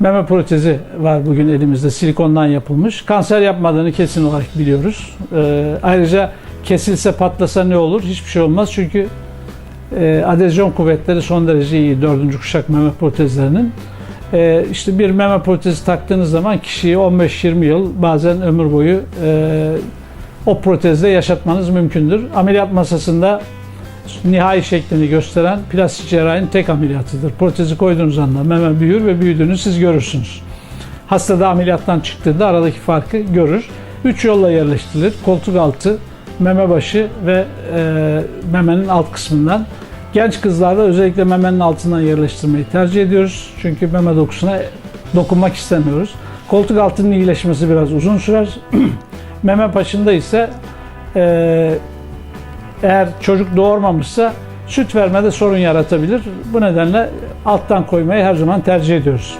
Meme protezi var bugün elimizde silikondan yapılmış. Kanser yapmadığını kesin olarak biliyoruz. Ee, ayrıca kesilse patlasa ne olur? Hiçbir şey olmaz çünkü e, adezyon kuvvetleri son derece iyi dördüncü kuşak meme protezlerinin. E, işte bir meme protezi taktığınız zaman kişiyi 15-20 yıl bazen ömür boyu e, o protezde yaşatmanız mümkündür. Ameliyat masasında nihai şeklini gösteren plastik cerrahinin tek ameliyatıdır. Protezi koyduğunuz anda meme büyür ve büyüdüğünü siz görürsünüz. Hasta da ameliyattan çıktığında aradaki farkı görür. Üç yolla yerleştirilir. Koltuk altı, meme başı ve e, memenin alt kısmından. Genç kızlarda özellikle memenin altından yerleştirmeyi tercih ediyoruz. Çünkü meme dokusuna dokunmak istemiyoruz. Koltuk altının iyileşmesi biraz uzun sürer. meme başında ise e, eğer çocuk doğurmamışsa süt vermede sorun yaratabilir. Bu nedenle alttan koymayı her zaman tercih ediyoruz.